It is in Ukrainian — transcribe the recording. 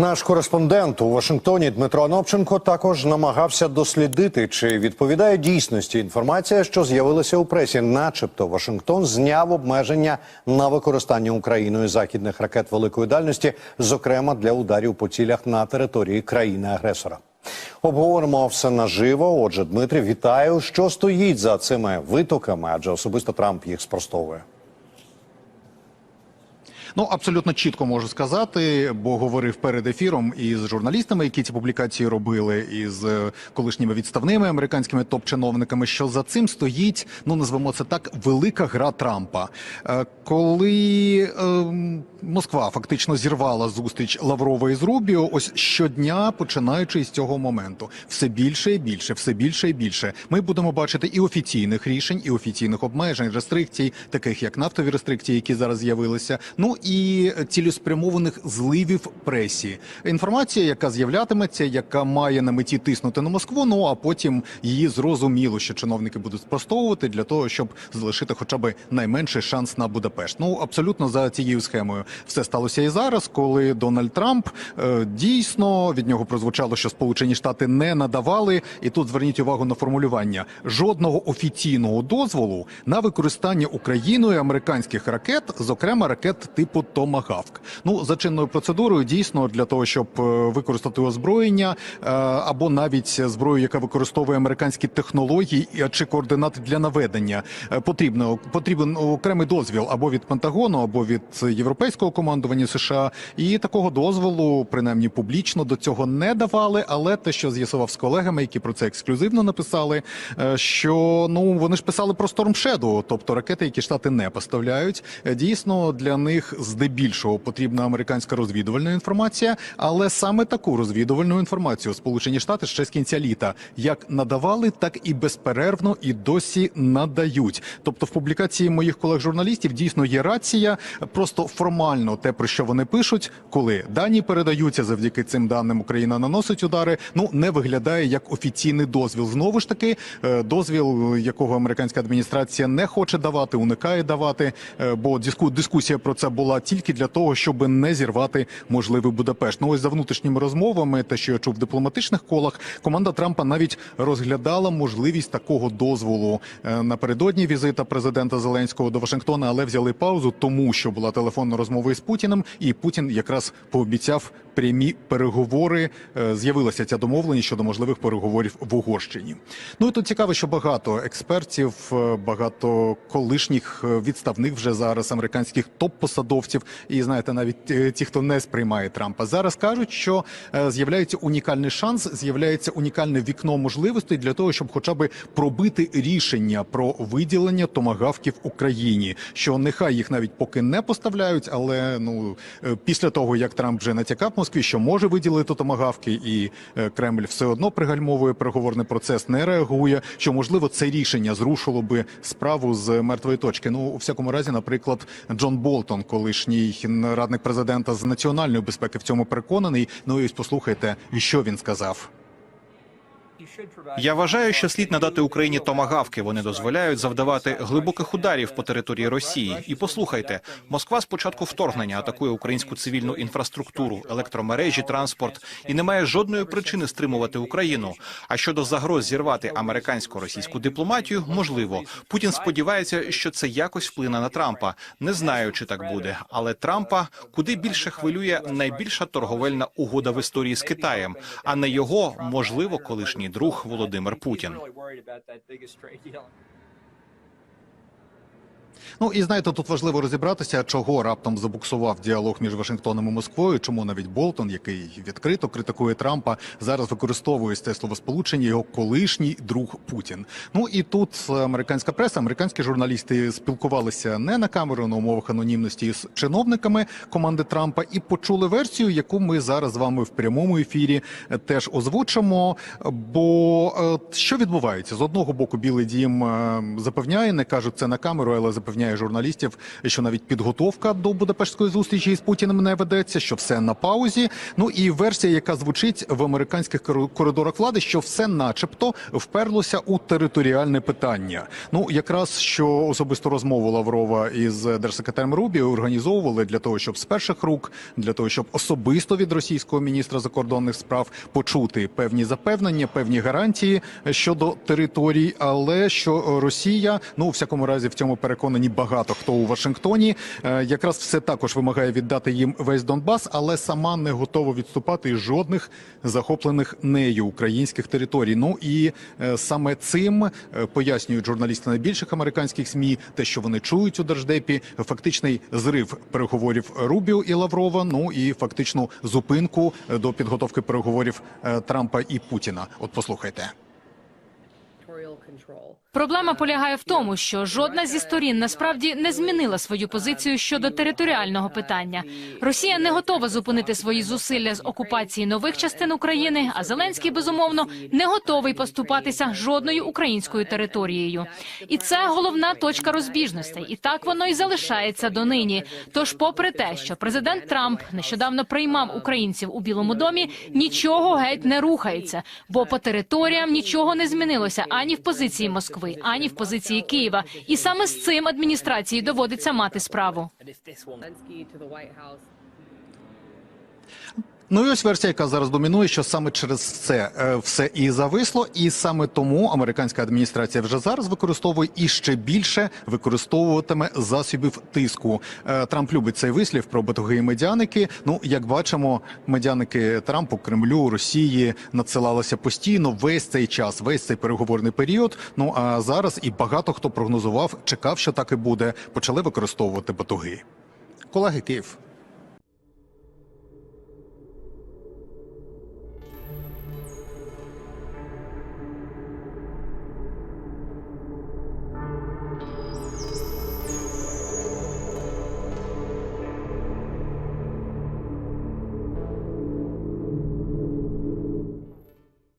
Наш кореспондент у Вашингтоні Дмитро Анопченко також намагався дослідити, чи відповідає дійсності інформація, що з'явилася у пресі, начебто Вашингтон зняв обмеження на використання Україною західних ракет великої дальності, зокрема для ударів по цілях на території країни-агресора. Обговоримо все наживо. Отже, Дмитрий, вітаю. Що стоїть за цими витоками? Адже особисто Трамп їх спростовує. Ну абсолютно чітко можу сказати, бо говорив перед ефіром із журналістами, які ці публікації робили, із е, колишніми відставними американськими топ-чиновниками, що за цим стоїть, ну назвемо це так, велика гра Трампа. Е, Коли е, Москва фактично зірвала зустріч Лаврова із Рубіо, ось щодня, починаючи з цього моменту, все більше і більше, все більше і більше. Ми будемо бачити і офіційних рішень, і офіційних обмежень, рестрикцій, таких як нафтові рестрикції, які зараз з'явилися. Ну і цілеспрямованих зливів пресі. Інформація, яка з'являтиметься, яка має на меті тиснути на Москву. Ну а потім її зрозуміло, що чиновники будуть спростовувати для того, щоб залишити хоча б найменший шанс на Будапешт. Ну абсолютно за цією схемою все сталося і зараз, коли Дональд Трамп е, дійсно від нього прозвучало, що Сполучені Штати не надавали, і тут зверніть увагу на формулювання жодного офіційного дозволу на використання Україною американських ракет, зокрема ракет типу Томагавк. Ну за чинною процедурою дійсно для того, щоб е, використати озброєння е, або навіть зброю, яка використовує американські технології чи координати для наведення, е, потрібно потрібен окремий дозвіл або від Пентагону, або від європейського командування США. І такого дозволу, принаймні публічно, до цього не давали. Але те, що з'ясував з колегами, які про це ексклюзивно написали, що ну вони ж писали про Storm Shadow, тобто ракети, які штати не поставляють. Дійсно, для них здебільшого потрібна американська розвідувальна інформація, але саме таку розвідувальну інформацію Сполучені Штати ще з кінця літа як надавали, так і безперервно і досі надають. Тобто, в публікації моїх колег-журналістів дійсно є рація, просто формально те, про що вони пишуть, коли дані передаються завдяки цим даним, Україна наносить удари. Ну не виглядає як офіційний дозвіл. Знову ж таки, е, дозвіл, якого американська адміністрація не хоче давати, уникає давати, е, бо диску- дискусія про це була тільки для того, щоб не зірвати можливий Будапешт. Ну ось за внутрішніми розмовами, те, що я чув в дипломатичних колах, команда Трампа навіть розглядала можливість такого дозволу Е, напередодні візита президента Зеленського до Вашингтона, але взяли паузу, тому що була телефонна розмова із Путіним, і Путін якраз пообіцяв прямі переговори. Е, З'явилася ця домовленість щодо можливих переговорів в Угорщині. Ну і тут цікаво, що багато експертів, е, багато колишніх відставних вже зараз американських топ-посадовців, і знаєте, навіть е, ті, хто не сприймає Трампа, зараз кажуть, що е, з'являється унікальний шанс, з'являється унікальне вікно можливостей для того, щоб хоча б пробити рішення про виділення томагавків Україні. Що нехай їх навіть поки не поставляють, але ну е, після того як Трамп вже натякав Москві, що може виділити томагавки, і Кремль все одно пригальмовує переговорний процес, не реагує. Що можливо це рішення зрушило би справу з мертвої точки. Ну у всякому разі, наприклад, Джон Болтон, колишній радник президента з національної безпеки, в цьому переконаний. Ну і послухайте, що він сказав. Я вважаю, що слід надати Україні томагавки. Вони дозволяють завдавати глибоких ударів по території Росії. І послухайте, Москва з початку вторгнення атакує українську цивільну інфраструктуру, електромережі, транспорт і не має жодної причини стримувати Україну. А щодо загроз зірвати американсько-російську дипломатію, можливо, Путін сподівається, що це якось вплине на Трампа. Не знаю, чи так буде, але Трампа куди більше хвилює найбільша торговельна угода в історії з Китаєм, а не його можливо колишній друг Володимир Путін. Ну і знаєте, тут важливо розібратися, чого раптом забуксував діалог між Вашингтоном і Москвою. Чому навіть Болтон, який відкрито критикує Трампа, зараз використовує це словосполучення його колишній друг Путін. Ну і тут американська преса, американські журналісти спілкувалися не на камеру на умовах анонімності з чиновниками команди Трампа і почули версію, яку ми зараз з вами в прямому ефірі е, теж озвучимо. Бо е, що відбувається з одного боку, Білий Дім е, запевняє, не кажуть це на камеру, але запевняє. Запевняє журналістів, що навіть підготовка до Будапештської зустрічі з Путіним не ведеться, що все на паузі. Ну і версія, яка звучить в американських кор- коридорах влади, що все, начебто, вперлося у територіальне питання. Ну якраз що особисту розмову Лаврова із держсекретарем Рубіо організовували для того, щоб з перших рук, для того, щоб особисто від російського міністра закордонних справ почути певні запевнення, певні гарантії щодо територій, але що Росія, ну у всякому разі, в цьому переконані багато хто у Вашингтоні, е, якраз все також вимагає віддати їм весь Донбас, але сама не готова відступати із жодних захоплених нею українських територій. Ну і е, саме цим е, пояснюють журналісти найбільших американських СМІ, те, що вони чують у держдепі, фактичний зрив переговорів Рубіо і Лаврова. Ну і фактичну зупинку до підготовки переговорів Трампа і Путіна. От послухайте. Проблема полягає в тому, що жодна зі сторін насправді не змінила свою позицію щодо територіального питання. Росія не готова зупинити свої зусилля з окупації нових частин України, а Зеленський безумовно не готовий поступатися жодною українською територією. І це головна точка розбіжностей. І так воно і залишається донині. Тож, попри те, що президент Трамп нещодавно приймав українців у Білому домі, нічого геть не рухається, бо по територіям нічого не змінилося ані в позиції Москви, ані в позиції Києва. І саме з цим адміністрації доводиться мати справу. Ну і ось версія, яка зараз домінує, що саме через це е, все і зависло, і саме тому американська адміністрація вже зараз використовує і ще більше використовуватиме засобів тиску. Е, Трамп любить цей вислів про батуги і медяники. Ну як бачимо, медяники Трампу, Кремлю, Росії надсилалися постійно весь цей час, весь цей переговорний період. Ну а зараз і багато хто прогнозував, чекав, що так і буде. Почали використовувати батуги. Колеги Київ.